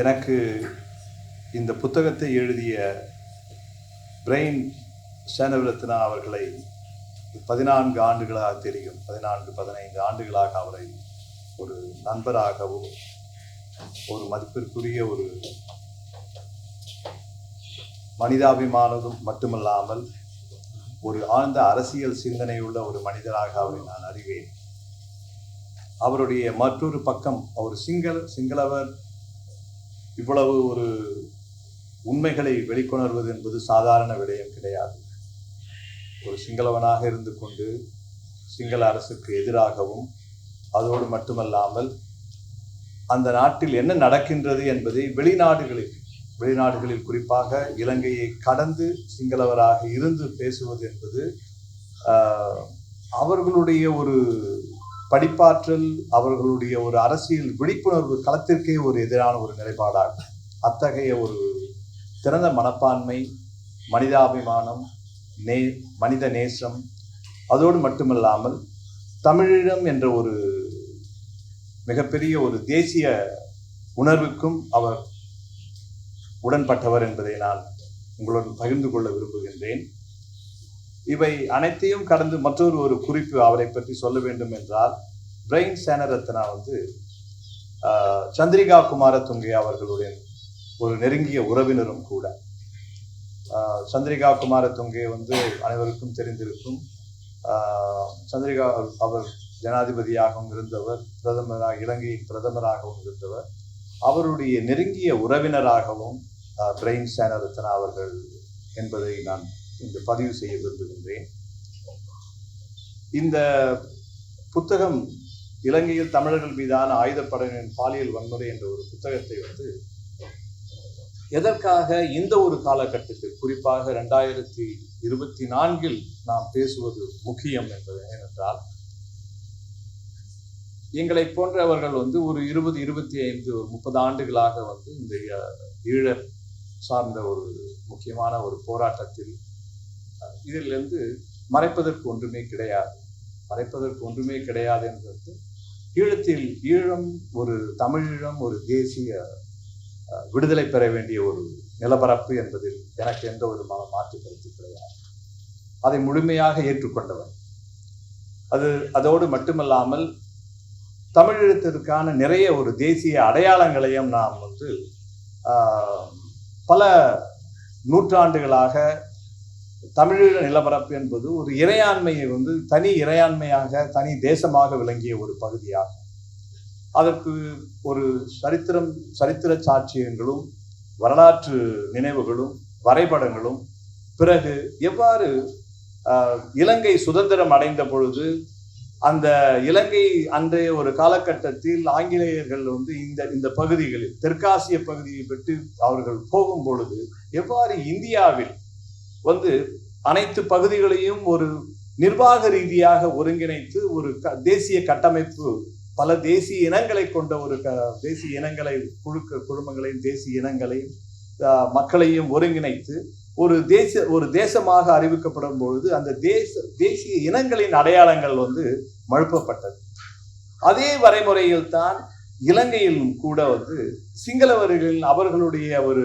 எனக்கு இந்த புத்தகத்தை எழுதிய பிரெயின் சேனவிரத்னா அவர்களை பதினான்கு ஆண்டுகளாக தெரியும். பதினான்கு பதினைந்து ஆண்டுகளாக அவரை ஒரு நண்பராகவும் ஒரு மதிப்பிற்குரிய ஒரு மனிதாபிமானதும் மட்டுமல்லாமல் ஒரு ஆழ்ந்த அரசியல் சிந்தனையுள்ள ஒரு மனிதராக அவரை நான் அறிவேன். அவருடைய மற்றொரு பக்கம் அவர் சிங்கள சிங்களவர் இவ்வளவு ஒரு உண்மைகளை வெளிக்கொணர்வது என்பது சாதாரண விடயம் கிடையாது. ஒரு சிங்களவனாக இருந்து கொண்டு சிங்கள அரசுக்கு எதிராகவும் அதோடு மட்டுமல்லாமல் அந்த நாட்டில் என்ன நடக்கின்றது என்பதை வெளிநாடுகளில் வெளிநாடுகளில் குறிப்பாக இலங்கையை கடந்து சிங்களவராக இருந்து பேசுவது என்பது அவர்களுடைய ஒரு படிப்பாற்றல் அவர்களுடைய ஒரு அரசியல் விழிப்புணர்வு களத்திற்கே ஒரு எதிரான ஒரு நிலைப்பாடாகும். அத்தகைய ஒரு திறந்த மனப்பான்மை மனிதாபிமானம் நே மனித நேசம் அதோடு மட்டுமல்லாமல் தமிழீழம் என்ற ஒரு மிகப்பெரிய ஒரு தேசிய உணர்வுக்கும் அவர் உடன்பட்டவர் என்பதை நான் உங்களுடன் பகிர்ந்து கொள்ள விரும்புகின்றேன். இவை அனைத்தையும் கடந்து மற்றொரு ஒரு குறிப்பு அவரை பற்றி சொல்ல வேண்டும் என்றால் பிரெயின் சேனரத்னா வந்து சந்திரிகா குமாரதுங்கை அவர்களுடைய ஒரு நெருங்கிய உறவினரும் கூட. சந்திரிகா குமாரதுங்கே வந்து அனைவருக்கும் தெரிந்திருக்கும். சந்திரிகா அவர் ஜனாதிபதியாகவும் இருந்தவர் பிரதமராக இலங்கையின் பிரதமராகவும் இருந்தவர். அவருடைய நெருங்கிய உறவினராகவும் பிரெயின் சேனரத்னா அவர்கள் என்பதை நான் இன்று பதிவு செய்ய விரும்புகின்றேன். இந்த புத்தகம் இலங்கையில் தமிழர்கள் மீதான ஆயுதப்படையினரின் பாலியல் வன்முறை என்ற ஒரு புத்தகத்தை வந்து எதற்காக இந்த ஒரு காலகட்டத்தில் குறிப்பாக ரெண்டாயிரத்தி இருபத்தி நான்கில் நாம் பேசுவது முக்கியம் என்பது ஏனென்றால் எங்களை போன்றவர்கள் வந்து ஒரு இருபது இருபத்தி ஐந்து ஒரு முப்பது ஆண்டுகளாக வந்து இந்த ஈழ சார்ந்த ஒரு முக்கியமான ஒரு போராட்டத்தில் இதிலிருந்து மறைப்பதற்கு ஒன்றுமே கிடையாது. மறைப்பதற்கு ஒன்றுமே கிடையாது என்பது ஈழத்தில் ஈழம் ஒரு தமிழீழம் ஒரு தேசிய விடுதலை பெற வேண்டிய ஒரு நிலப்பரப்பு என்பதில் எனக்கு எந்த ஒரு மாற்று கருத்து கிடையாது. அதை முழுமையாக ஏற்றுக்கொண்டவர் அது அதோடு மட்டுமல்லாமல் தமிழீழத்திற்கான நிறைய ஒரு தேசிய அடையாளங்களையும் நாம் வந்து பல நூற்றாண்டுகளாக தமிழீழ நிலப்பரப்பு என்பது ஒரு இறையாண்மையை வந்து தனி இறையாண்மையாக தனி தேசமாக விளங்கிய ஒரு பகுதியாகும். அதற்கு ஒரு சரித்திரம் சரித்திர சாட்சியங்களும் வரலாற்று நினைவுகளும் வரைபடங்களும் பிறகு எவ்வாறு ஆஹ், இலங்கை சுதந்திரம் அடைந்த பொழுது அந்த இலங்கை அன்றைய ஒரு காலகட்டத்தில் ஆங்கிலேயர்கள் வந்து இந்த இந்த பகுதிகளில் தெற்காசிய பகுதியை விட்டு அவர்கள் போகும் பொழுது எவ்வாறு இந்தியாவில் வந்து அனைத்து பகுதிகளையும் ஒரு நிர்வாக ரீதியாக ஒருங்கிணைத்து ஒரு க- தேசிய கட்டமைப்பு பல தேசிய இனங்களை கொண்ட ஒரு க தேசிய இனங்களை குழுக்க குழுமங்களையும் தேசிய இனங்களையும் மக்களையும் ஒருங்கிணைத்து ஒரு தேச ஒரு தேசமாக அறிவிக்கப்படும் பொழுது அந்த தேச தேசிய இனங்களின் அடையாளங்கள் வந்து மழுப்பப்பட்டது. அதே வரைமுறையில் தான் இலங்கையிலும் கூட வந்து சிங்களவர்களின் அவர்களுடைய ஒரு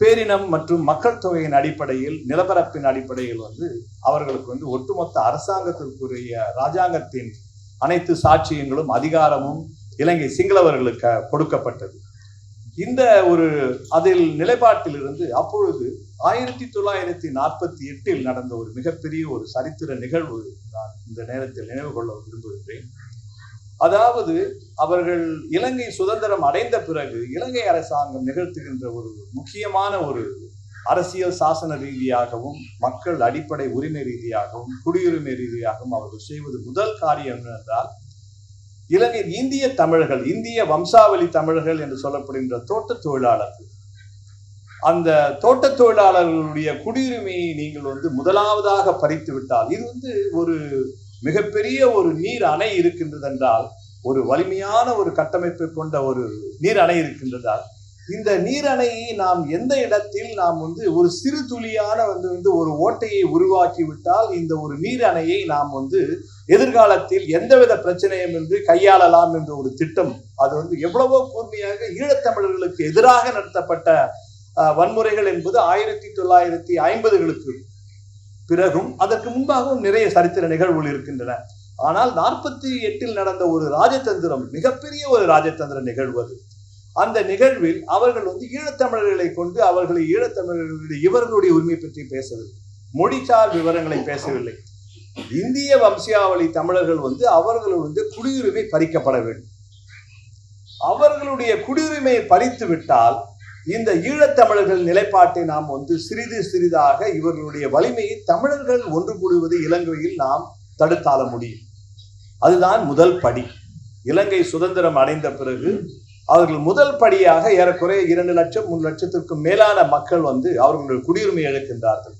பேரினம் மற்றும் மக்கள் தொகையின் அடிப்படையில் நிலப்பரப்பின் அடிப்படையில் வந்து அவர்களுக்கு வந்து ஒட்டுமொத்த அரசாங்கத்திற்குரிய ராஜாங்கத்தின் அனைத்து சாட்சியங்களும் அதிகாரமும் இலங்கை சிங்களவர்களுக்கு கொடுக்கப்பட்டது. இந்த ஒரு அதில் நிலைப்பாட்டிலிருந்து அப்பொழுது ஆயிரத்தி தொள்ளாயிரத்தி நாற்பத்தி எட்டில் நடந்த ஒரு மிகப்பெரிய ஒரு சரித்திர நிகழ்வு நான் இந்த நேரத்தில் நினைவு கொள்ள விரும்புகின்றேன். அதாவது அவர்கள் இலங்கை சுதந்திரம் அடைந்த பிறகு இலங்கை அரசாங்கம் நிகழ்த்துகின்ற ஒரு முக்கியமான ஒரு அரசியல் சாசன ரீதியாகவும் மக்கள் அடிப்படை உரிமை ரீதியாகவும் குடியுரிமை ரீதியாகவும் அவர்கள் செய்வது முதல் காரியம் என்னவென்றால் இலங்கை இந்திய தமிழர்கள் இந்திய வம்சாவளி தமிழர்கள் என்று சொல்லப்படுகின்ற தோட்ட தொழிலாளர்கள். அந்த தோட்ட தொழிலாளர்களுடைய குடியுரிமையை நீங்கள் வந்து முதலாவதாக பறித்து விட்டால் இது வந்து ஒரு மிகப்பெரிய ஒரு நீர் அணை இருக்கின்றது என்றால் ஒரு வலிமையான ஒரு கட்டமைப்பை கொண்ட ஒரு நீர் அணை இருக்கின்றதால் இந்த நீர் அணையை நாம் எந்த இடத்தில் நாம் வந்து ஒரு சிறு துளியான வந்து வந்து ஒரு ஓட்டையை உருவாக்கி விட்டால் இந்த ஒரு நீர் அணையை நாம் வந்து எதிர்காலத்தில் எந்தவித பிரச்சனையும் என்று கையாளலாம் என்ற ஒரு திட்டம் அது வந்து எவ்வளவோ கூர்மையாக ஈழத்தமிழர்களுக்கு எதிராக நடத்தப்பட்ட வன்முறைகள் என்பது ஆயிரத்தி தொள்ளாயிரத்தி ஐம்பதுகளுக்கு பிறகும் அதற்கு முன்பாகவும் நிறைய சரித்திர நிகழ்வுகள் இருக்கின்றன. ஆனால் நாற்பத்தி எட்டில் நடந்த ஒரு ராஜதந்திரம் மிகப்பெரிய ஒரு ராஜதந்திர நிகழ்வு அது. அந்த நிகழ்வில் அவர்கள் வந்து ஈழத்தமிழர்களை கொண்டு அவர்களை ஈழத்தமிழர்களுடைய இவர்களுடைய உரிமை பற்றி பேசவில்லை. மொழிசார் விவரங்களை பேசவில்லை. இந்திய வம்சாவளி தமிழர்கள் வந்து அவர்கள் வந்து குடியுரிமை பறிக்கப்பட வேண்டும். அவர்களுடைய குடியுரிமையை பறித்து விட்டால் இந்த ஈழத்தமிழர்கள் நிலைப்பாட்டை நாம் வந்து சிறிது சிறிதாக இவர்களுடைய வலிமையை தமிழர்கள் ஒன்று கூடுவது இலங்கையில் நாம் தடுத்தாள முடியும். அதுதான் முதல் படி. இலங்கை சுதந்திரம் அடைந்த பிறகு அவர்கள் முதல் படியாக ஏறக்குறைய இரண்டு லட்சம் மூணு லட்சத்திற்கும் மேலான மக்கள் வந்து அவர்களுடைய குடியுரிமை இழக்கின்றார்கள்.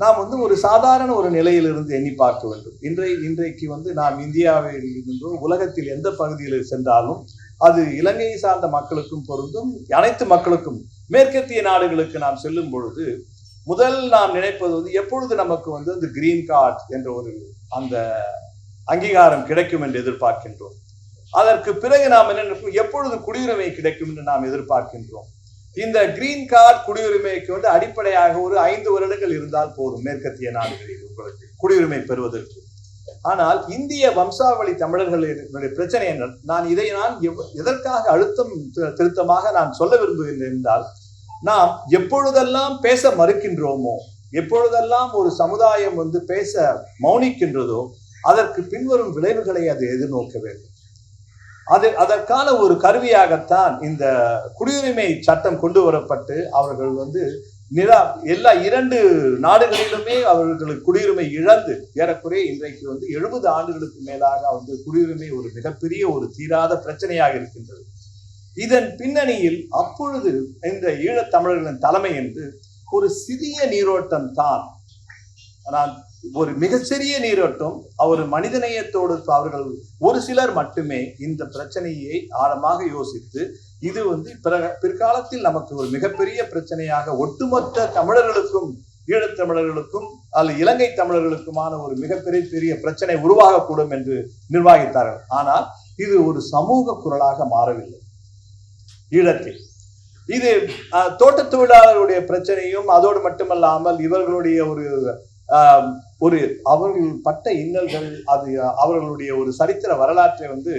நாம் வந்து ஒரு சாதாரண ஒரு நிலையிலிருந்து எண்ணி பார்க்க வேண்டும். இன்றை இன்றைக்கு வந்து நாம் இந்தியாவில் இருந்தோ உலகத்தில் எந்த பகுதியில் சென்றாலும் அது இலங்கையை சார்ந்த மக்களுக்கும் பொருந்தும் அனைத்து மக்களுக்கும். மேற்கத்திய நாடுகளுக்கு நாம் செல்லும் பொழுது முதல் நாம் நினைப்பது வந்து எப்பொழுது நமக்கு வந்து அந்த கிரீன் கார்டு என்ற ஒரு அந்த அங்கீகாரம் கிடைக்கும் என்று எதிர்பார்க்கின்றோம். அதற்கு பிறகு நாம் என்ன நினைப்போம் எப்பொழுது குடியுரிமை கிடைக்கும் என்று நாம் எதிர்பார்க்கின்றோம். இந்த கிரீன் கார்டு குடியுரிமைக்கு வந்து அடிப்படையாக ஒரு ஐந்து வருடங்கள் இருந்தால் போதும் மேற்கத்திய நாடுகளில் உங்களுக்கு குடியுரிமை பெறுவதற்கு. ஆனால் இந்திய வம்சாவளி தமிழர்களுடைய பிரச்சனை என்ன? நான் இதை நான் எவ்- எதற்காக அழுத்தம் திருத்தமாக நான் சொல்ல விரும்புகின்றேன் என்றால் நாம் எப்பொழுதெல்லாம் பேச மறுக்கின்றோமோ எப்பொழுதெல்லாம் ஒரு சமுதாயம் வந்து பேச மௌனிக்கின்றதோ அதற்கு பின்வரும் விளைவுகளை அது எதிர்நோக்க வேண்டும். அது அதற்கான ஒரு கருவியாகத்தான் இந்த குடியுரிமை சட்டம் கொண்டு வரப்பட்டு அவர்கள் வந்து நிலா எல்லா இரண்டு நாடுகளிலுமே அவர்களுக்கு குடியுரிமை இழந்து ஏறக்குறைய இன்றைக்கு வந்து எழுபது ஆண்டுகளுக்கு மேலாக வந்து குடியுரிமை ஒரு மிகப்பெரிய ஒரு தீராத பிரச்சனையாக இருக்கின்றது. இதன் பின்னணியில் அப்பொழுது இந்த ஈழத்தமிழர்களின் தலைமை என்று ஒரு சிறிய நீரோட்டம் தான். ஆனால் ஒரு மிகச்சிறிய நீரோட்டம் அவர் மனிதநேயத்தோடு அவர்கள் ஒரு சிலர் மட்டுமே இந்த பிரச்சனையை ஆழமாக யோசித்து இது வந்து பிற்காலத்தில் நமக்கு ஒரு மிகப்பெரிய பிரச்சனையாக ஒட்டுமொத்த தமிழர்களுக்கும் ஈழத்தமிழர்களுக்கும் அல்ல இலங்கை தமிழர்களுக்குமான ஒரு மிகப்பெரிய பெரிய பிரச்சனை உருவாகக்கூடும் என்று நிர்வாகித்தார்கள். ஆனால் இது ஒரு சமூக குரலாக மாறவில்லை. ஈழத்தில். இது அஹ், தோட்டத் தொழிலாளர்களுடைய பிரச்சனையும் அதோடு மட்டுமல்லாமல் இவர்களுடைய ஒரு ஆஹ், ஒரு அவர்கள் பட்ட இன்னல்கள் அது அவர்களுடைய ஒரு சரித்திர வரலாற்றை வந்து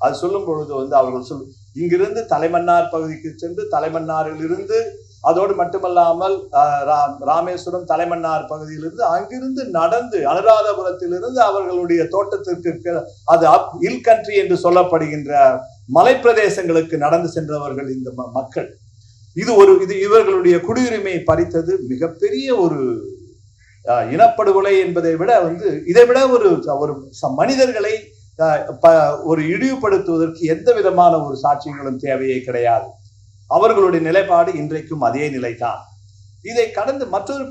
அது சொல்லும் பொழுது வந்து அவர்கள் சொல் இங்கிருந்து தலைமன்னார் பகுதிக்கு சென்று தலைமன்னாரிலிருந்து அதோடு மட்டுமல்லாமல் ராமேஸ்வரம் தலைமன்னார் பகுதியிலிருந்து அங்கிருந்து நடந்து அனுராதபுரத்திலிருந்து அவர்களுடைய தோட்டத்திற்கு அது அப் இல் கண்ட்ரி என்று சொல்லப்படுகின்ற மலைப்பிரதேசங்களுக்கு நடந்து சென்றவர்கள் இந்த மக்கள். இது ஒரு இது இவர்களுடைய குடியுரிமை பறித்தது மிகப்பெரிய ஒரு இனப்படுகொலை என்பதை விட வந்து இதை விட ஒரு ஒரு ச- மனிதர்களை ஒரு இழிவுபடுத்துவதற்கு எந்த விதமான ஒரு சாட்சியங்களும் தேவையே கிடையாது. அவர்களுடைய நிலைப்பாடு இன்றைக்கும் அதே நிலைதான். இதை கடந்து மற்றொரு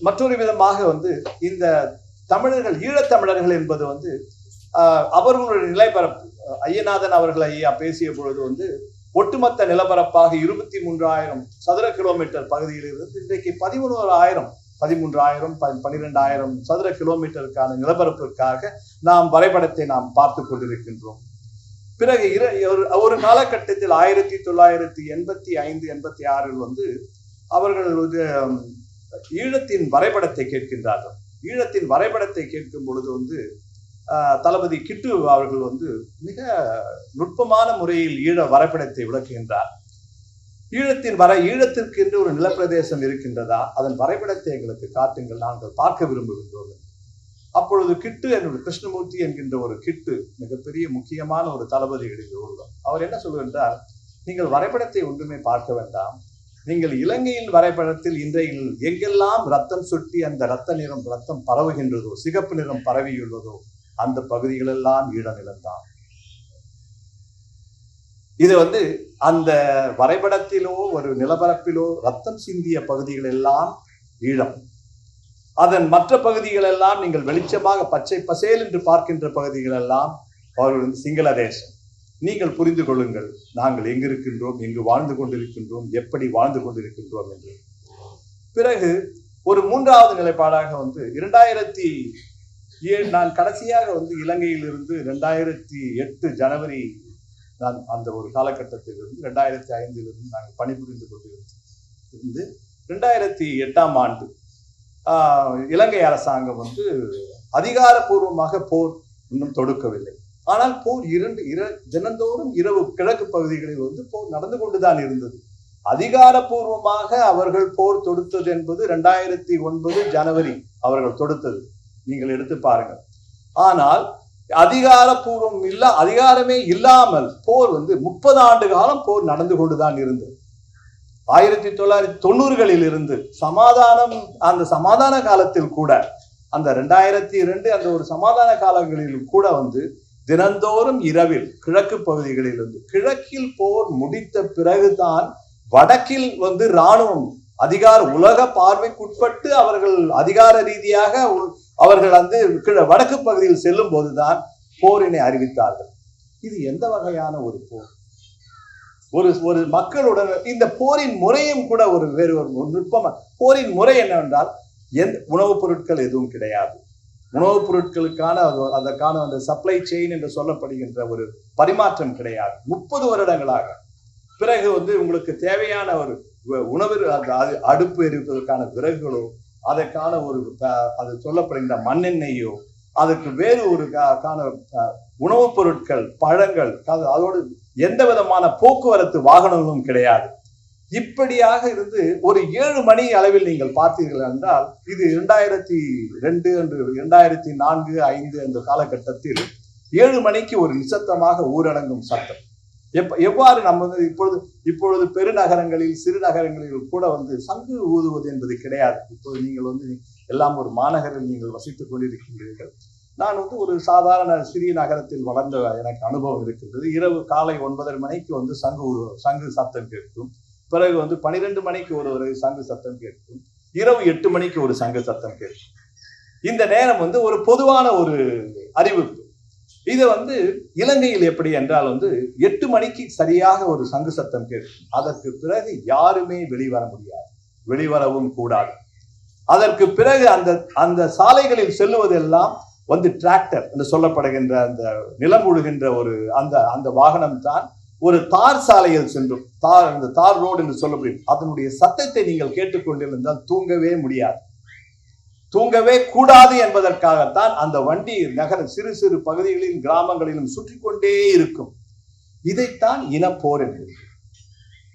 மற்றொரு விதமாக வந்து இந்த தமிழர்கள் ஈழத்தமிழர்கள் என்பது வந்து அவர்களுடைய நிலைப்பரப்பு ஐயநாதன் அவர்கள் ஐயா பேசிய பொழுது வந்து ஒட்டுமொத்த நிலப்பரப்பாக இருபத்தி மூன்றாயிரம் சதுர கிலோமீட்டர் பகுதியில் இருந்து இன்றைக்கு ஆயிரம் பதிமூன்றாயிரம் பன்னிரெண்டாயிரம் சதுர கிலோமீட்டருக்கான நிலப்பரப்பிற்காக நாம் வரைபடத்தை நாம் பார்த்து கொண்டிருக்கின்றோம். பிறகு இர- ஒரு ஒரு காலகட்டத்தில் ஆயிரத்தி தொள்ளாயிரத்தி எண்பத்தி ஐந்து எண்பத்தி ஆறில் வந்து அவர்கள் ஈழத்தின் வரைபடத்தை கேட்கின்றார்கள். ஈழத்தின் வரைபடத்தை கேட்கும் பொழுது வந்து தளபதி கிட்டு அவர்கள் வந்து மிக நுட்பமான முறையில் ஈழ வரைபடத்தை விளக்குகின்றார். ஈழத்தின் வர ஈழத்திற்கு என்று ஒரு நிலப்பிரதேசம் இருக்கின்றதா? அதன் வரைபடத்தை எங்களுக்கு காட்டுங்கள். நாங்கள் பார்க்க விரும்புகின்றோம். அப்பொழுது கிட்டு என்னுடைய கிருஷ்ணமூர்த்தி என்கின்ற ஒரு கிட்டு மிகப்பெரிய முக்கியமான ஒரு தளபதி எழுதிய ஒருவர். அவர் என்ன சொல்லுகின்றார் நீங்கள் வரைபடத்தை ஒன்றுமே பார்க்க வேண்டாம். நீங்கள் இலங்கையின் வரைபடத்தில் இன்றையில் எங்கெல்லாம் ரத்தம் சுட்டி அந்த ரத்த நிறம் ரத்தம் பரவுகின்றதோ சிகப்பு நிறம் பரவியுள்ளதோ அந்த பகுதிகளெல்லாம் ஈழ நிலம்தான். இது வந்து அந்த வரைபடத்திலோ ஒரு நிலப்பரப்பிலோ ரத்தம் சிந்திய பகுதிகள் எல்லாம் ஈழம். அதன் மற்ற பகுதிகள் எல்லாம் நீங்கள் வெளிச்சமாக பச்சை பசேல் என்று பார்க்கின்ற பகுதிகள் எல்லாம் அவர்கள் வந்து சிங்கள தேசம். நீங்கள் புரிந்து கொள்ளுங்கள் நாங்கள் எங்கிருக்கின்றோம் எங்கு வாழ்ந்து கொண்டிருக்கின்றோம் எப்படி வாழ்ந்து கொண்டிருக்கின்றோம் என்று. பிறகு ஒரு மூன்றாவது நிலைப்பாடாக வந்து இரண்டாயிரத்தி ஏழு நான் கடைசியாக வந்து இலங்கையிலிருந்து ரெண்டாயிரத்தி எட்டு ஜனவரி நான் அந்த ஒரு காலகட்டத்திலிருந்து ரெண்டாயிரத்தி ஐந்திலிருந்து நாங்கள் பணிபுரிந்து கொண்டிருந்து ரெண்டாயிரத்தி எட்டாம் ஆண்டு இலங்கை அரசாங்கம் வந்து அதிகாரப்பூர்வமாக போர் இன்னும் தொடுக்கவில்லை. ஆனால் போர் இரண்டு இர தினந்தோறும் இரவு கிழக்கு பகுதிகளில் வந்து போர் நடந்து கொண்டுதான் இருந்தது. அதிகாரப்பூர்வமாக அவர்கள் போர் தொடுத்தது என்பது ரெண்டாயிரத்தி ஒன்பது ஜனவரி அவர்கள் தொடுத்தது. நீங்கள் எடுத்து பாருங்கள். ஆனால் அதிகாரப்பூர்வம் இல்ல அதிகாரமே இல்லாமல் போர் வந்து முப்பது ஆண்டு காலம் போர் நடந்து கொண்டுதான் இருந்தது. ஆயிரத்தி தொள்ளாயிரத்தி தொண்ணூறுகளில் இருந்து சமாதானம் அந்த சமாதான காலத்தில் கூட அந்த ரெண்டாயிரத்தி இரண்டு அந்த ஒரு சமாதான காலங்களிலும் கூட வந்து தினந்தோறும் இரவில் கிழக்கு பகுதிகளில் இருந்து கிழக்கில் போர் முடித்த பிறகுதான் வடக்கில் வந்து ராணுவம் அதிகார உலக பார்வைக்குட்பட்டு அவர்கள் அதிகார ரீதியாக அவர்கள் வந்து கிழ- வடக்கு பகுதியில் செல்லும் போதுதான் போரினை அறிவித்தார்கள். இது எந்த வகையான ஒரு போர்? ஒரு ஒரு மக்களுடன் இந்த போரின் முறையும் கூட ஒரு வேறு ஒரு நுட்பம். போரின் முறை என்னவென்றால் எந்த உணவுப் பொருட்கள் எதுவும் கிடையாது. உணவுப் பொருட்களுக்கான அது- அதற்கான அந்த சப்ளை செயின் என்று சொல்லப்படுகின்ற ஒரு பரிமாற்றம் கிடையாது. முப்பது வருடங்களாக. பிறகு வந்து உங்களுக்கு தேவையான ஒரு உ- உணவு அந்த அடுப்பு எரிப்பதற்கான விறகுகளோ அதற்கான ஒரு அது சொல்லப்படுகின்ற மண்ணெண்ணெயோ அதுக்கு வேறு ஒரு கான உணவுப் பொருட்கள் பழங்கள் அது- அதோடு எந்த விதமான போக்குவரத்து வாகனங்களும் கிடையாது. இப்படியாக இருந்து ஒரு ஏழு மணி அளவில் நீங்கள் பார்த்தீர்கள் என்றால் இது இரண்டாயிரத்தி ரெண்டு என்று இரண்டாயிரத்தி நான்கு ஐந்து அந்த காலகட்டத்தில் ஏழு மணிக்கு ஒரு நிசத்தமாக ஊரடங்கும் சட்டம். எப்ப எவ்வாறு நம்ம வந்து இப்பொழுது இப்பொழுது பெருநகரங்களில் சிறு நகரங்களில் கூட வந்து சங்கு ஊதுவது என்பது கிடையாது. இப்போது நீங்கள் வந்து எல்லாம் ஒரு மாநகரில் நீங்கள் வசித்துக் கொண்டிருக்கின்றீர்கள். நான் வந்து ஒரு சாதாரண சிறிய நகரத்தில் வளர்ந்த எனக்கு அனுபவம் இருக்கின்றது. இரவு காலை ஒன்பதரை மணிக்கு வந்து சங்கு சங்கு சத்தம் கேட்கும். பிறகு வந்து பனிரெண்டு மணிக்கு ஒரு ஒரு சங்கு சத்தம் கேட்கும். இரவு எட்டு மணிக்கு ஒரு சங்கு சத்தம் கேட்கும். இந்த நேரம் வந்து ஒரு பொதுவான ஒரு அறிவிப்பு இது வந்து இலங்கையில் எப்படி என்றால் வந்து எட்டு மணிக்கு சரியாக ஒரு சங்கு சத்தம் கேட்கும் அதற்கு பிறகு யாருமே வெளிவர முடியாது வெளிவரவும் கூடாது. அதற்கு பிறகு அந்த அந்த சாலைகளில் செல்லுவதெல்லாம் வந்து டிராக்டர் என்று சொல்லப்படுகின்ற அந்த நிலம் உழுகின்ற ஒரு அந்த அந்த வாகனம் தான் ஒரு தார் சாலையில் சென்றும். தார் அந்த தார் ரோடு என்று சொல்லப்படும் அதனுடைய சத்தத்தை நீங்கள் கேட்டுக்கொண்டிருந்தால் தூங்கவே முடியாது. தூங்கவே கூடாது என்பதற்காகத்தான் அந்த வண்டி நகர சிறு சிறு பகுதிகளிலும் கிராமங்களிலும் சுற்றி கொண்டே இருக்கும். இதைத்தான் இனப்போர் என்கிறது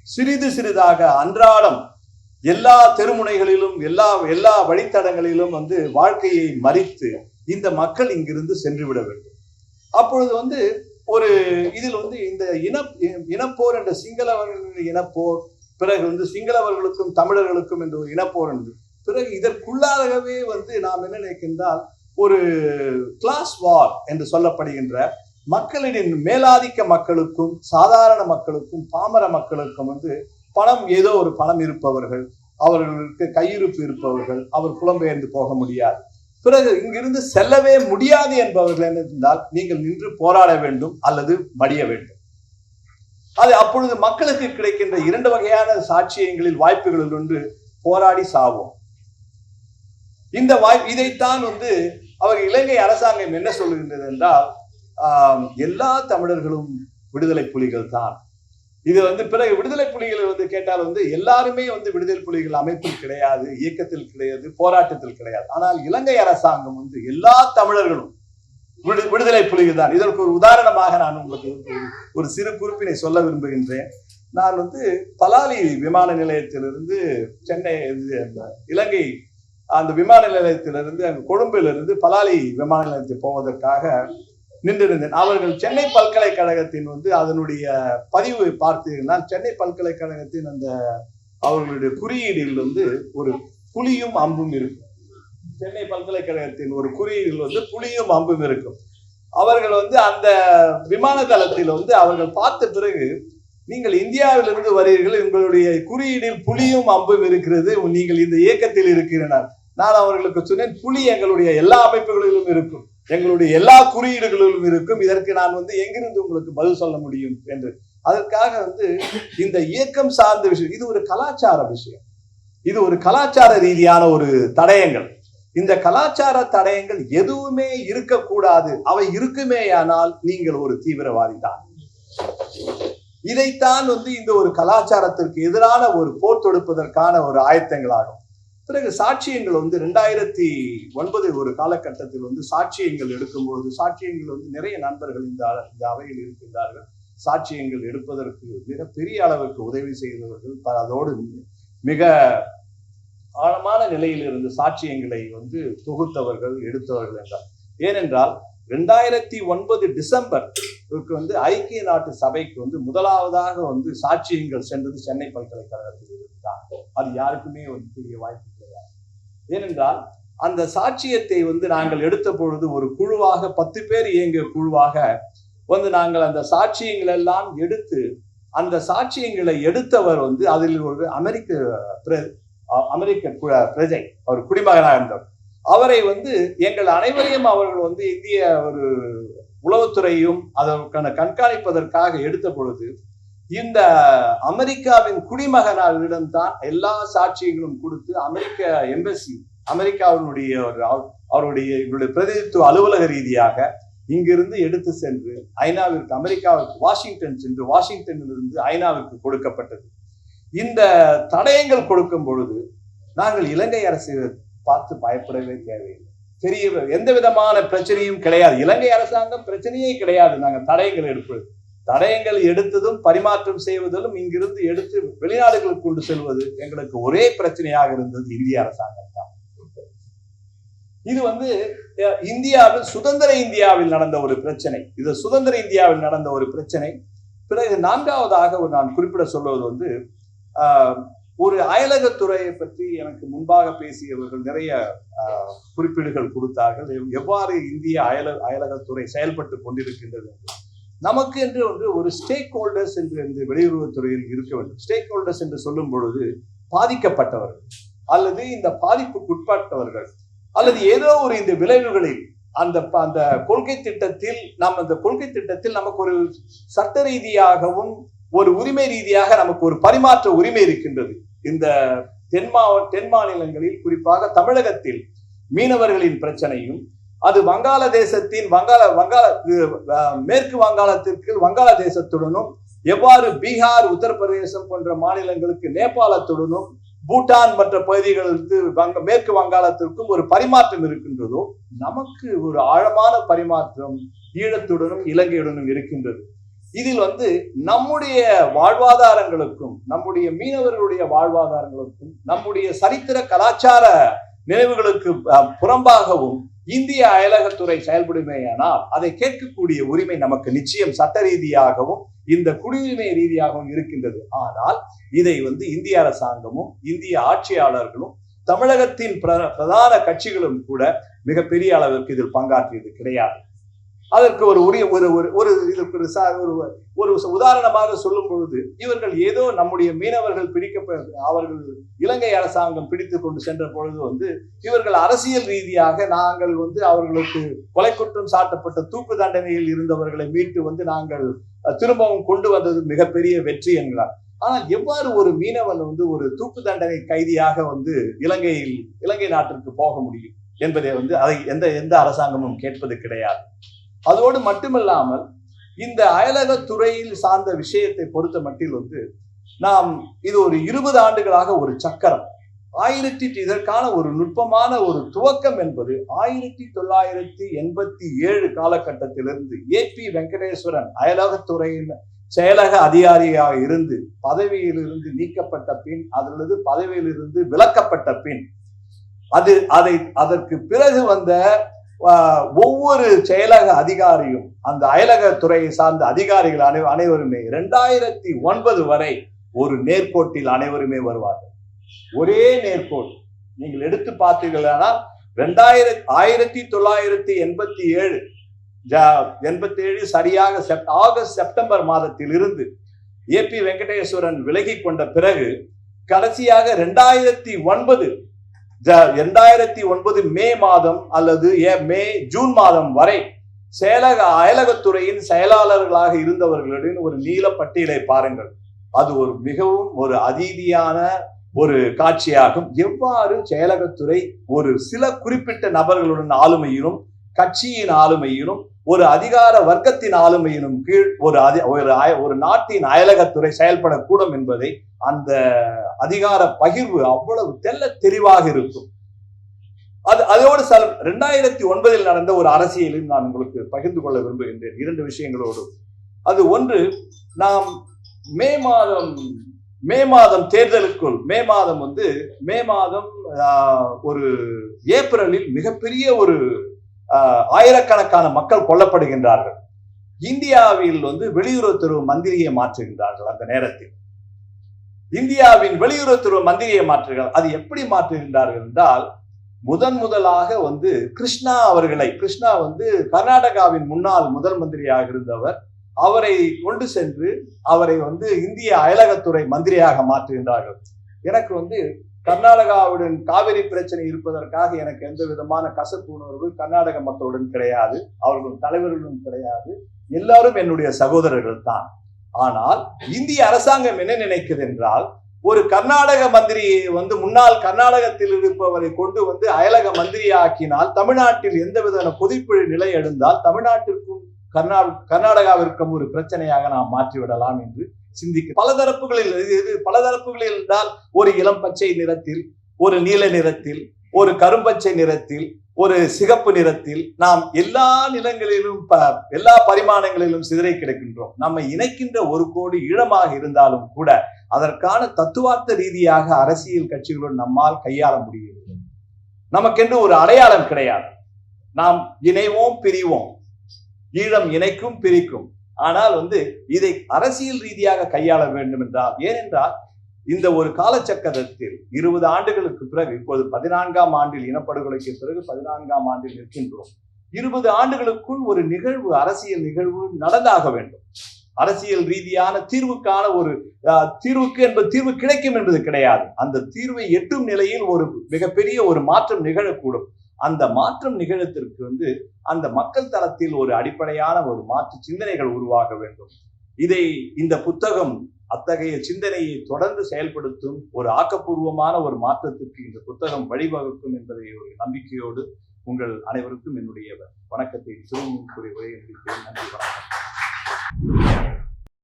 சிறிது சிறிதாக அன்றாடம் எல்லா தெருமுனைகளிலும் எல்லா எல்லா வழித்தடங்களிலும் வந்து வாழ்க்கையை மறித்து இந்த மக்கள் இங்கிருந்து சென்று விட வேண்டும். அப்பொழுது வந்து ஒரு இதில் வந்து இந்த இன இனப்போர் என்ற சிங்களவர்கள் இனப்போர் பிறகு வந்து சிங்களவர்களுக்கும் தமிழர்களுக்கும் என்ற ஒரு இனப்போர் என்று பிறகு இதற்குள்ளாகவே வந்து நாம் என்ன நினைக்கின்றால் ஒரு கிளாஸ் வார் என்று சொல்லப்படுகின்ற மக்களின் மேலாதிக்க மக்களுக்கும் சாதாரண மக்களுக்கும் பாமர மக்களுக்கும் வந்து பணம் ஏதோ ஒரு பணம் இருப்பவர்கள் அவர்களுக்கு கையிருப்பு இருப்பவர்கள் அவர் புலம்பெயர்ந்து போக முடியாது. பிறகு இங்கிருந்து செல்லவே முடியாது என்பவர்கள் என்ன இருந்தால் நீங்கள் நின்று போராட வேண்டும் அல்லது மடிய வேண்டும். அது அப்பொழுது மக்களுக்கு கிடைக்கின்ற இரண்டு வகையான சாட்சியங்களில் வாய்ப்புகளில் ஒன்று போராடி சாவோம். இந்த வாய் இதைத்தான் வந்து அவர் இலங்கை அரசாங்கம் என்ன சொல்லுகின்றது என்றால் எல்லா தமிழர்களும் விடுதலை புலிகள் தான். இது வந்து பிறகு விடுதலை புலிகள் வந்து கேட்டால் வந்து எல்லாருமே வந்து விடுதலை புலிகள் அமைப்பில் கிடையாது இயக்கத்தில் கிடையாது போராட்டத்தில் கிடையாது. ஆனால் இலங்கை அரசாங்கம் வந்து எல்லா தமிழர்களும் விடு விடுதலை புலிகள் தான். இதற்கு ஒரு உதாரணமாக நான் உங்களுக்கு ஒரு- ஒரு சிறு குறிப்பினை சொல்ல விரும்புகின்றேன். நான் வந்து பலாலி விமான நிலையத்திலிருந்து சென்னை இது இலங்கை அந்த விமான நிலையத்திலிருந்து அங்கு கொழும்பிலிருந்து பலாலி விமான நிலையத்துக்கு போவதற்காக நின்றிருந்தேன். அவர்கள் சென்னை பல்கலைக்கழகத்தின் வந்து அதனுடைய பதிவு பார்த்தீங்கன்னா சென்னை பல்கலைக்கழகத்தின் அந்த அவர்களுடைய குறியீடில் வந்து ஒரு புலியும் அம்பும் இருக்கும். சென்னை பல்கலைக்கழகத்தின் ஒரு குறியீடில் வந்து புலியும் அம்பும் இருக்கும். அவர்கள் வந்து அந்த விமான தளத்தில் வந்து அவர்கள் பார்த்த பிறகு நீங்கள் இந்தியாவிலிருந்து வருகிறீர்கள் உங்களுடைய குறியீடில் புலியும் அம்பும் இருக்கிறது நீங்கள் இந்த இயக்கத்தில் இருக்கிறனர் நான் அவர்களுக்கு சொன்னேன் புலி எங்களுடைய எல்லா அமைப்புகளிலும் இருக்கும். எங்களுடைய எல்லா குறியீடுகளிலும் இருக்கும். இதற்கு நான் வந்து எங்கிருந்து உங்களுக்கு பதில் சொல்ல முடியும் என்று. அதற்காக வந்து இந்த இயக்கம் சார்ந்த விஷயம் இது ஒரு கலாச்சார விஷயம். இது ஒரு கலாச்சார ரீதியான ஒரு தடயங்கள். இந்த கலாச்சார தடயங்கள் எதுவுமே இருக்கக்கூடாது. அவை இருக்குமேயானால் நீங்கள் ஒரு தீவிரவாதி தான். இதைத்தான் வந்து இந்த ஒரு கலாச்சாரத்திற்கு எதிரான ஒரு போர் தொடுப்பதற்கான ஒரு ஆயத்தங்களாகும் பிறகு சாட்சியங்கள் வந்து ரெண்டாயிரத்தி ஒன்பது ஒரு காலகட்டத்தில் வந்து சாட்சியங்கள் எடுக்கும்போது சாட்சியங்கள் வந்து நிறைய நண்பர்கள் இந்த இந்த அவையில் இருக்கின்றார்கள். சாட்சியங்கள் எடுப்பதற்கு மிக பெரிய அளவுக்கு உதவி செய்தவர்கள். அதோடு மிக ஆழமான நிலையில் இருந்து சாட்சியங்களை வந்து தொகுத்தவர்கள் எடுத்தவர்கள் என்றார் ஏனென்றால் ரெண்டாயிரத்தி ஒன்பது டிசம்பர் வந்து ஐக்கிய நாட்டு சபைக்கு வந்து முதலாவதாக வந்து சாட்சியங்கள் சென்றது சென்னை பல்கலைக்கழகத்தில் இருந்தார் அது யாருக்குமே வந்து பெரிய வாய்ப்பு ஏனென்றால் அந்த சாட்சியத்தை வந்து நாங்கள் எடுத்த பொழுது ஒரு குழுவாக பத்து பேர் இயங்கிய குழுவாக வந்து நாங்கள் அந்த சாட்சியங்கள் எல்லாம் எடுத்து அந்த சாட்சியங்களை எடுத்தவர் வந்து அதில் ஒரு அமெரிக்க பிர- அ- அமெரிக்க கு- பிரஜை அவர் குடிமகனாக இருந்தவர். அவரை வந்து எங்கள் அனைவரையும் அவர்கள் வந்து இந்திய ஒரு உளவுத்துறையும் அதற்கான கண்காணிப்பதற்காக எடுத்த பொழுது இந்த அமெரிக்காவின் குடிமகனாரிடம் தான் எல்லா சாட்சியங்களும் கொடுத்து அமெரிக்க எம்பசி அமெரிக்காவினுடைய ஒரு அவ- அவருடைய இவருடைய பிரதிநிதித்துவ அலுவலக ரீதியாக இங்கிருந்து எடுத்து சென்று ஐநாவிற்கு அமெரிக்காவிற்கு வாஷிங்டன் சென்று வாஷிங்டனிலிருந்து ஐநாவிற்கு கொடுக்கப்பட்டது. இந்த தடயங்கள் கொடுக்கும் பொழுது நாங்கள் இலங்கை அரசு பார்த்து பயப்படவே தேவையில்லை. பெரிய எந்த விதமான பிரச்சனையும் கிடையாது. இலங்கை அரசாங்கம் பிரச்சனையே கிடையாது. நாங்கள் தடயங்கள் எடுப்பது. தடயங்கள் எடுத்ததும் பரிமாற்றம் செய்வதிலும் இங்கிருந்து எடுத்து வெளிநாடுகளுக்கு கொண்டு செல்வது எங்களுக்கு ஒரே பிரச்சனையாக இருந்தது இந்திய அரசாங்கம் தான். இது வந்து இந்தியாவில் சுதந்திர இந்தியாவில் நடந்த ஒரு பிரச்சனை. இது சுதந்திர இந்தியாவில் நடந்த ஒரு பிரச்சனை. பிறகு நான்காவதாக நான் குறிப்பிட சொல்வது வந்து ஆஹ், ஒரு அயலகத்துறையை பற்றி எனக்கு முன்பாக பேசியவர்கள் நிறைய ஆஹ், குறிப்பீடுகள் கொடுத்தார்கள். எவ்வாறு இந்திய அயல அயலகத்துறை செயல்பட்டு கொண்டிருக்கின்றது? நமக்கு என்று வந்து ஒரு ஸ்டேக் ஹோல்டர்ஸ் என்று இந்த வெளியுறவுத்துறையில் இருக்க வேண்டும். ஸ்டேக் ஹோல்டர்ஸ் என்று சொல்லும் பொழுது பாதிக்கப்பட்டவர்கள் அல்லது இந்த பாதிப்புக்குட்பட்டவர்கள் அல்லது ஏதோ ஒரு இந்த விளைவுகளில் அந்த ப- அந்த கொள்கை திட்டத்தில் நாம் அந்த கொள்கை திட்டத்தில் நமக்கு ஒரு சட்ட ரீதியாகவும் ஒரு உரிமை ரீதியாக நமக்கு ஒரு பரிமாற்ற உரிமை இருக்கின்றது. இந்த தென் மாவ தென் மாநிலங்களில் குறிப்பாக தமிழகத்தில் மீனவர்களின் பிரச்சனையும் அது வங்காளதேசத்தின் வங்காள வங்காள மேற்கு வங்காளத்திற்கு வங்காளதேசத்துடனும் எவ்வாறு பீகார் உத்தரப்பிரதேசம் போன்ற மாநிலங்களுக்கு நேபாளத்துடனும் பூட்டான் மற்ற பகுதிகளுக்கு வங்க மேற்கு வங்காளத்திற்கும் ஒரு பரிமாற்றம் இருக்கின்றதோ நமக்கு ஒரு ஆழமான பரிமாற்றம் ஈழத்துடனும் இலங்கையுடனும் இருக்கின்றது. இதில் வந்து நம்முடைய வாழ்வாதாரங்களுக்கும் நம்முடைய மீனவர்களுடைய வாழ்வாதாரங்களுக்கும் நம்முடைய சரித்திர கலாச்சார நினைவுகளுக்கு புறம்பாகவும் இந்திய அயலகத்துறை செயல்படுமேயானால் அதை கேட்கக்கூடிய உரிமை நமக்கு நிச்சயம் சட்ட ரீதியாகவும் இந்த குடியுரிமை ரீதியாகவும் இருக்கின்றது. ஆனால் இதை வந்து இந்திய அரசாங்கமும் இந்திய ஆட்சியாளர்களும் தமிழகத்தின் பிரதான கட்சிகளும் கூட மிகப்பெரிய அளவிற்கு இதில் பங்காற்றியது கிடையாது. அதற்கு ஒரு உரிய ஒரு ஒரு ஒரு இதுக்கு ஒரு சா- ஒரு ஒரு உதாரணமாக சொல்லும் பொழுது இவர்கள் ஏதோ நம்முடைய மீனவர்கள் பிடிக்க அவர்கள் இலங்கை அரசாங்கம் பிடித்து கொண்டு சென்ற பொழுது வந்து இவர்கள் அரசியல் ரீதியாக நாங்கள் வந்து அவர்களுக்கு கொலை குற்றம் சாட்டப்பட்ட தூக்கு தண்டனையில் இருந்தவர்களை மீட்டு வந்து நாங்கள் அஹ், திரும்பவும் கொண்டு வந்தது மிகப்பெரிய வெற்றி என்கிறார். ஆனால் எவ்வாறு ஒரு மீனவன் வந்து ஒரு தூக்கு தண்டனை கைதியாக வந்து இலங்கையில் இலங்கை நாட்டிற்கு போக முடியும் என்பதை வந்து அதை எந்த எந்த அரசாங்கமும் கேட்பது கிடையாது. அதோடு மட்டுமல்லாமல் இந்த அயலக துறையில் சார்ந்த விஷயத்தை பொறுத்த மட்டில் வந்து நாம் இது ஒரு இருபது ஆண்டுகளாக ஒரு சக்கரம். ஆயிரத்தி இதற்கான ஒரு நுட்பமான ஒரு துவக்கம் என்பது ஆயிரத்தி தொள்ளாயிரத்தி எண்பத்தி ஏழு காலகட்டத்திலிருந்து ஏ பி வெங்கடேஸ்வரன் அயலகத்துறையின் செயலக அதிகாரியாக இருந்து பதவியிலிருந்து நீக்கப்பட்ட பின் அதிலிருந்து பதவியிலிருந்து விலக்கப்பட்ட பின் அது அதை அதற்கு பிறகு வந்த ஒவ்வொரு செயலக அதிகாரியும் அந்த அயலக துறையை சார்ந்த அதிகாரிகள் அனை அனைவருமே இரண்டாயிரத்தி ஒன்பது வரை ஒரு நேர்கோட்டில் அனைவருமே வருவார்கள். ஒரே நேர்கோட் நீங்கள் எடுத்து பார்த்தீர்களானால் ரெண்டாயிரத்தி ஆயிரத்தி தொள்ளாயிரத்தி எண்பத்தி ஏழு எண்பத்தி ஏழு சரியாக செப் ஆகஸ்ட் செப்டம்பர் மாதத்தில் இருந்து ஏ பி வெங்கடேஸ்வரன் விலகி கொண்ட பிறகு கடைசியாக ரெண்டாயிரத்தி ஒன்பது ரெண்டாயிரத்தி ஒன்பது மே மாதம் அல்லது ஏ- மே ஜூன் மாதம் வரை செயலக அயலகத்துறையின் செயலாளர்களாக இருந்தவர்களுடன் ஒரு நீல பட்டியலை பாருங்கள். அது ஒரு மிகவும் ஒரு அதீதியான ஒரு காட்சியாகும். எவ்வாறு செயலகத்துறை ஒரு சில குறிப்பிட்ட நபர்களுடன் ஆளுமையிலும் கட்சியின் ஆளுமையிலும் ஒரு அதிகார வர்க்கத்தின் ஆளுமையிலும் கீழ் ஒரு அதி ஒரு அய- ஒரு நாட்டின் அயலகத்துறை செயல்படக்கூடும் என்பதை அந்த அதிகார பகிர்வு அவ்வளவு தெல்ல தெளிவாக இருக்கும். அது அதோடு சார் ரெண்டாயிரத்தி ஒன்பதில் நடந்த ஒரு அரசியலையும் நான் உங்களுக்கு பகிர்ந்து கொள்ள விரும்புகின்றேன். இரண்டு விஷயங்களோடு. அது ஒன்று நாம் மே மாதம் மே மாதம் தேர்தலுக்குள் மே மாதம் வந்து மே மாதம் ஆஹ், ஒரு ஏப்ரலில் மிகப்பெரிய ஒரு ஆயிரக்கணக்கான மக்கள் கொல்லப்படுகின்றார்கள். இந்தியாவில் வந்து வெளியுறவுத்துறை மந்திரியை மாற்றுகின்றார்கள் அந்த நேரத்தில். இந்தியாவின் வெளியுறவுத்துறை மந்திரியை மாற்றுகிறார். அது எப்படி மாற்றுகின்றார்கள் என்றால் முதன் முதலாக வந்து கிருஷ்ணா அவர்களை கிருஷ்ணா வந்து கர்நாடகாவின் முன்னாள் முதல் மந்திரியாக இருந்தவர். அவரை கொண்டு சென்று அவரை வந்து இந்திய அயலகத்துறை மந்திரியாக மாற்றுகின்றார்கள். எனக்கு வந்து கர்நாடகாவுடன் காவிரி பிரச்சனை இருப்பதற்காக எனக்கு எந்த விதமான கசப்பு உணர்வு கர்நாடக மக்களுடன் கிடையாது அவர்கள் தலைவர்களுடன் கிடையாது. எல்லாரும் என்னுடைய சகோதரர்கள் தான். ஆனால் இந்திய அரசாங்கம் என்ன நினைக்குது என்றால் ஒரு கர்நாடக மந்திரியை வந்து முன்னாள் கர்நாடகத்தில் இருப்பவரை கொண்டு வந்து அயலக மந்திரியாக்கினால் தமிழ்நாட்டில் எந்த விதமான கொதிப்பு நிலை எழுந்தால் தமிழ்நாட்டிற்கும் கர்நா கர்நாடகாவிற்கும் ஒரு பிரச்சனையாக நாம் மாற்றிவிடலாம் என்று சிந்திக்க பல தரப்புகளில் இது பல தரப்புகளில் இருந்தால் ஒரு இளம் பச்சை நிறத்தில் ஒரு நீல நிறத்தில் ஒரு கரும்பச்சை நிறத்தில் ஒரு சிகப்பு நிறத்தில் நாம் எல்லா நிலங்களிலும் ப- எல்லா பரிமாணங்களிலும் சிதறை கிடக்கின்றோம். நம்மை இணைக்கின்ற ஒரு கோடி ஈழமாக இருந்தாலும் கூட அதற்கான தத்துவார்த்த ரீதியாக அரசியல் கட்சிகளுடன் நம்மால் கையாள முடிகிறது நமக்கென்று ஒரு அடையாளம் கிடையாது. நாம் இணைவோம் பிரிவோம். ஈழம் இணைக்கும் பிரிக்கும். ஆனால் வந்து இதை அரசியல் ரீதியாக கையாள வேண்டும் என்றால் ஏனென்றால் இந்த ஒரு காலச்சக்கரத்தில் இருபது ஆண்டுகளுக்கு பிறகு இப்போது பதினான்காம் ஆண்டில் இனப்படுகொலைக்கு பிறகு பதினான்காம் ஆண்டில் இருக்கின்றோம் இருபது ஆண்டுகளுக்குள் ஒரு நிகழ்வு அரசியல் நிகழ்வு நடந்தாக வேண்டும். அரசியல் ரீதியான தீர்வுக்கான ஒரு அஹ், தீர்வுக்கு என்பது தீர்வு கிடைக்கும் என்பது கிடையாது. அந்த தீர்வை எட்டும் நிலையில் ஒரு மிகப்பெரிய ஒரு மாற்றம் நிகழக்கூடும். அந்த மாற்றம் நிகழத்திற்கு வந்து அந்த மக்கள் தளத்தில் ஒரு அடிப்படையான ஒரு மாற்று சிந்தனைகள் உருவாக வேண்டும். இதை இந்த புத்தகம் அத்தகைய சிந்தனையை தொடர்ந்து செயல்படுத்தும் ஒரு ஆக்கப்பூர்வமான ஒரு மாற்றத்திற்கு இந்த புத்தகம் வழிவகுக்கும் என்பதை ஒரு நம்பிக்கையோடு உங்கள் அனைவருக்கும் என்னுடைய வணக்கத்தை திரும்பவும் கூறி உரையை முடிக்கிறேன் நன்றி வணக்கம்.